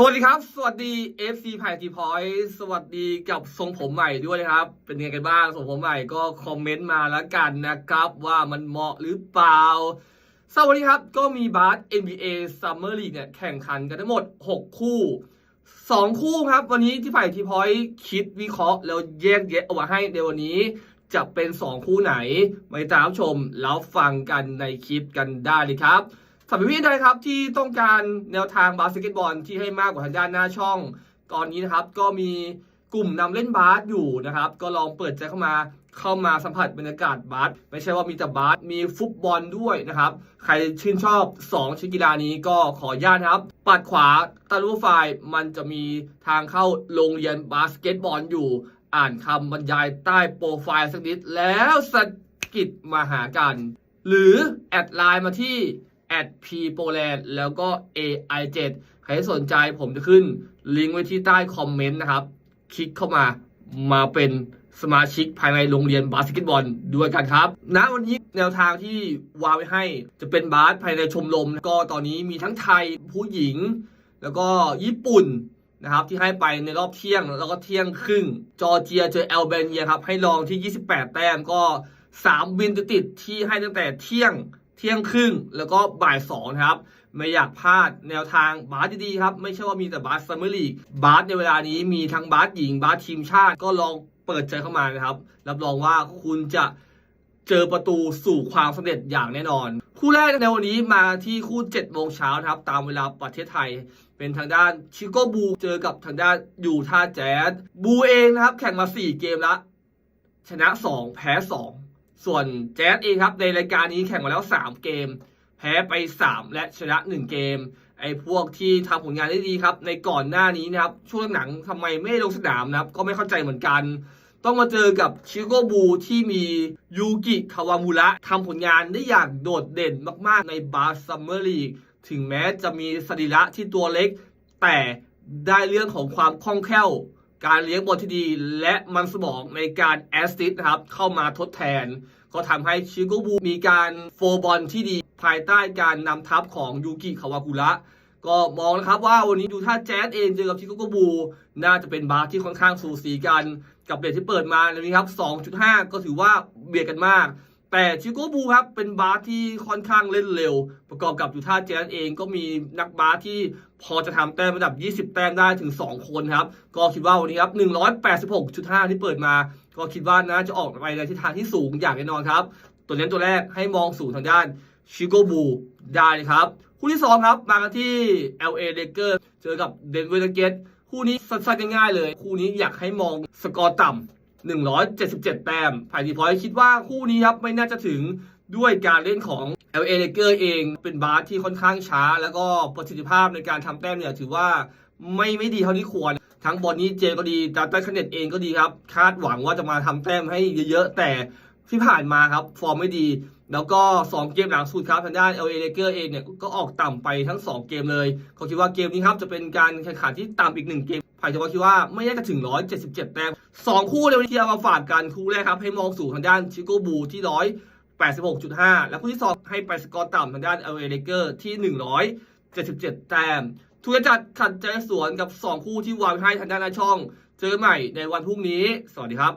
สวัสดีครับ สวัสดี FC ไผ่ทีพอยสวัสดีกับทรงผมใหม่ด้วยนะครับ เป็นยังไงกันบ้างทรงผมใหม่ก็คอมเมนต์มาแล้วกันนะครับ ว่ามันเหมาะหรือเปล่าสวัสดีครับ ก็มีบาส NBA Summer League เนี่ยแข่งขันกันทั้งหมด 6 คู่ 2 คู่ครับ วันนี้ที่ไผ่ทีพอยคิดวิเคราะห์แล้วแยกแยะเอาไว้ให้ในวันนี้จะเป็น 2 คู่ไหนไปตามชมแล้วฟังกันในคลิปกันได้เลยครับ สำหรับพี่ๆใดครับที่ต้องการแนวทางบาสเกตบอลที่ให้มากกว่าทางด้านหน้าช่อง ตอนนี้นะครับก็มีกลุ่มนำเล่นบาสอยู่นะครับ ก็ลองเปิดใจเข้ามาเข้ามาสัมผัสบรรยากาศบาสไม่ใช่ว่ามีแต่บาสมีฟุตบอลด้วยนะครับ ใครชื่นชอบ 2ชนิดกีฬานี้ก็ขออนุญาตครับ ปัดขวาตาลูไฟล์มันจะมีทางเข้าโรงเรียนบาสเกตบอลอยู่ อ่านคำบรรยายใต้โปรไฟล์สักนิดแล้วสกิดมาหากัน หรือแอดไลน์มาที่ at p p o l a n d แล้วก็ ai 7 ใครสนใจผมจะขึ้นลิงก์ไว้ที่ใต้คอมเมนต์นะครับ คลิกเข้ามามาเป็นสมาชิกภายในโรงเรียนบาสเกตบอลด้วยกันครับณวันนี้แนวทางที่วางไว้ให้จะเป็นบาสภายในชมรม ก็ตอนนี้มีทั้งไทยผู้หญิง แล้วก็ญี่ปุ่นนะครับที่ให้ไปในรอบเที่ยงแล้วก็เที่ยงครึ่ง จอร์เจียเจอแอลเบเนียครับให้ลองที่ 28 แต้มก็ 3 บินติดที่ให้ตั้งแต่เที่ยง เที่ยงครึ่งแล้วก็บ่ายสองครับ ไม่อยากพลาดแนวทางบาสดีๆครับ ไม่ใช่ว่ามีแต่บาสซัมเมอร์ลีกบาสในเวลานี้มีทั้งบาสหญิงบาสทีมชาติก็ลองเปิดใจเข้ามานะครับ รับรองว่าคุณจะเจอประตูสู่ความสำเร็จอย่างแน่นอน คู่แรกในวันนี้มาที่คู่7โมงเช้านะครับ ตามเวลาประเทศไทย เป็นทางด้านชิโกบูเจอกับทางด้านยูท่าแจ๊สบูเองนะครับ แข่งมา 4 เกมล้วชนะ 2 แพ้ 2 ส่วนแจ๊สเองครับในรายการนี้แข่งมาแล้ว 3 เกม แพ้ไป 3 และชนะ 1 เกม ไอ้พวกที่ทำผลงานได้ดีครับ ในก่อนหน้านี้นะครับ ช่วงหลังทำไมไม่ลงสนามนะครับ ก็ไม่เข้าใจเหมือนกัน ต้องมาเจอกับชิโกบูที่มียูกิคาวามุระทำผลงานได้อย่างโดดเด่นมากๆ ในบาสซัมเมอร์ลีกถึงแม้จะมีสรีระที่ตัวเล็ก แต่ได้เรื่องของความคล่องแคล่ว การเลี้ยงบอลที่ดีและมันสมองในการแอสซิสต์นะครับเข้ามาทดแทน ก็ทำให้ชิโกบูมีการโฟร์บอลที่ดีภายใต้การนำทัพของยูกิคาวากุระก็มองนะครับว่าวันนี้ดูท่าแจ๊สเองเจอกับชิโกบู น่าจะเป็นบาสที่ค่อนข้างสูสีกัน กับเบียดที่เปิดมาในนี้ครับ 2.5 ก็ถือว่าเบียดกันมาก แต่ชิโกบูครับเป็นบาสที่ค่อนข้างเล่นเร็ว ประกอบกับยูท่าแจ๊สเองก็มีนักบาสที่พอจะทำแต้มระดับ 20 แต้มได้ถึง 2 คนครับ ก็คิดว่าวันนี้ครับ 186.5 ที่เปิดมา ก็คิดว่าน่าจะออกไปในทิศทางที่สูงอย่างแน่นอนครับ ตัวเน้นตัวแรกให้มองสู่ทางด้านชิโกบูได้ครับ คู่ที่สองครับ มากันที่ LA Lakers เจอกับ Denver Nuggets คู่นี้สั้นๆง่ายๆเลย คู่นี้อยากให้มองสกอร์ต่ำ 177 แต้มผ่านทีพอยคิดว่าคู่นี้ครับไม่น่าจะถึงด้วยการเล่นของ LA Lakers เองเป็นบาสที่ค่อนข้างช้า แล้วก็ประสิทธิภาพในการทำแต้มเนี่ยถือว่าไม่ไม่ดีเท่าที่ควร ทั้งบอลนี้เจก็ดีดัตตันคเนตเองก็ดีครับ คาดหวังว่าจะมาทำแต้มให้เยอะๆ แต่ที่ผ่านมาครับ ฟอร์มไม่ดี แล้วก็ 2 เกมหลังสุดครับทางด้าน LA Lakers เองเนี่ยก็ออกต่ำไปทั้ง 2 เกมเลยเขาคิดว่าเกมนี้ครับจะเป็นการแข่งขันที่ต่ำอีก 1 เกมไผ่านจะว่าคิดว่าไม่น่าจะถึง 177 แต้ม2คู่ในวันนี้ที่เอามาฝากกันคู่แรกครับให้มองสู่ทางด้านชิโกบูที่186.5 และคู่ที่2ให้ไปสกอร์ต่ำทางด้าน LA Lakers ที่ 177 แต้มทุกจัดขัดใจสวนกับ 2 คู่ที่วางให้ทางด้านหน้าช่อง เจอกันใหม่ในวันพรุ่งนี้ สวัสดีครับ